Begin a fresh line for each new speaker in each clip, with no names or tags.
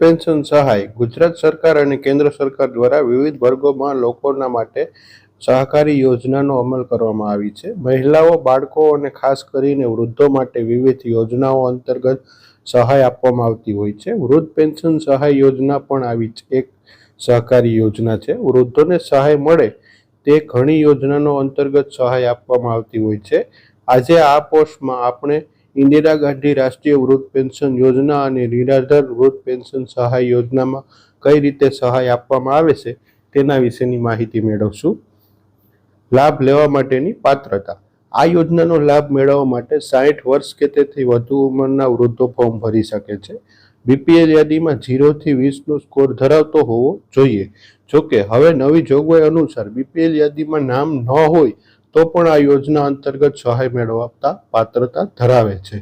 Pension સહાય ગુજરાત સરકાર અને કેન્દ્ર સરકાર દ્વારા વિવિધ વર્ગોમાં લોકોના માટે સહકારી યોજનાનો અમલ કરવામાં આવી છે. મહિલાઓ, બાળકો અને ખાસ કરીને વૃદ્ધો માટે વિવિધ યોજનાઓ અંતર્ગત સહાય આપવામાં આવતી હોય છે. વૃદ્ધ પેન્શન સહાય યોજના પણ આવી એક સહકારી યોજના છે. વૃદ્ધોને સહાય મળે તે ઘણી યોજનાનો અંતર્ગત સહાય આપવામાં આવતી હોય છે. આજે આ પોસ્ટમાં આપણે ઇન્દિરા ગાંધી રાષ્ટ્રીય વૃદ્ધ પેન્શન યોજના અને નિરાધાર વૃદ્ધ પેન્શન સહાય યોજનામાં કઈ રીતે સહાય આપવામાં આવે છે તેના વિશેની માહિતી મેળવશું. લાભ લેવા માટેની પાત્રતા. આ યોજનાનો લાભ મેળવવા માટે સાઠ વર્ષ કે તેથી વધુ ઉંમરના વૃદ્ધો ફોર્મ ભરી શકે છે. બીપીએલ યાદીમાં જીરોથી વીસનો સ્કોર ધરાવતો હોવો જોઈએ. જોકે હવે નવી જોગવાઈ અનુસાર બીપીએલ યાદીમાં નામ ન હોય તો પણ આ યોજના અંતર્ગત સહાય મેળવતા પાત્રતા ધરાવે છે.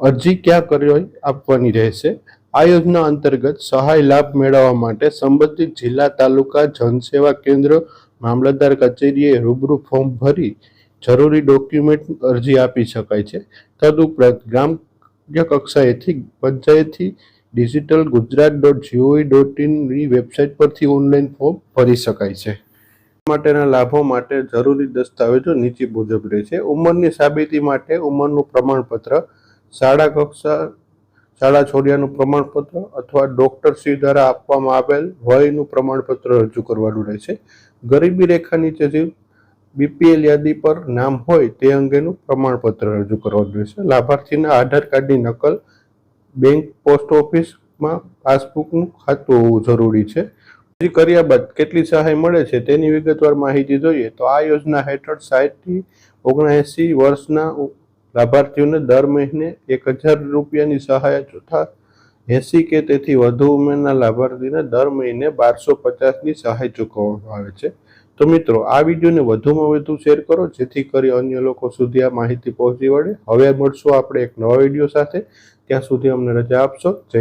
અરજી ક્યાં કરી આપવાની રહેશે? આ યોજના અંતર્ગત સહાય લાભ મેળવવા માટે સંબંધિત જિલ્લા, તાલુકા, જનસેવા કેન્દ્ર, મામલતદાર કચેરીએ રૂબરૂ ફોર્મ ભરી જરૂરી ડોક્યુમેન્ટ અરજી આપી શકાય છે. તદુપરાંત ગ્રામ કક્ષાએથી પંચાયતથી digital Gujarat dot G O V dot ઇનની website પરથી ઓનલાઈન ફોર્મ ભરી શકાય છે. માટેના લાભો માટે જરૂરી દસ્તાવેજો નીચે મુજબ રહેશે. ઉંમરની સાબિતી માટે ઉંમરનું પ્રમાણપત્ર, શાળા કક્ષા, શાળા છોડ્યાનું પ્રમાણપત્ર અથવા ડોક્ટર શ્રી દ્વારા આપવામાં આવેલ વયનું પ્રમાણપત્ર રજૂ કરવાનું રહેશે. ગરીબી રેખા નીચે જે બીપીએલ યાદી પર નામ હોય તે અંગેનું પ્રમાણપત્ર રજૂ કરવાનું રહેશે. લાભાર્થીના આધાર કાર્ડની નકલ, બેંક પોસ્ટ ઓફિસમાં પાસબુકનું ખાતું હોવું જરૂરી છે. કર્યા બાદ કેટલી સહાય મળે છે તેની વિગતવાર માહિતી જોઈએ તો આ યોજના હેઠળ સાઠથી ઓગણએંસી વર્ષના લાભાર્થીઓને દર મહિને એક હજાર રૂપિયાની સહાય તથા એંસી કે તેથી વધુ ઉંમરના લાભાર્થીને દર મહિને બારસો પચાસની સહાય ચૂકવવામાં આવે છે. તો મિત્રો, આ વિડીયોને વધુમાં વધુ શેર કરો, જેથી કરી અન્ય લોકો સુધી આ માહિતી પહોંચી વળે. હવે મળશું આપણે એક નવા વીડિયો સાથે. ત્યાં સુધી અમને રજા આપશો.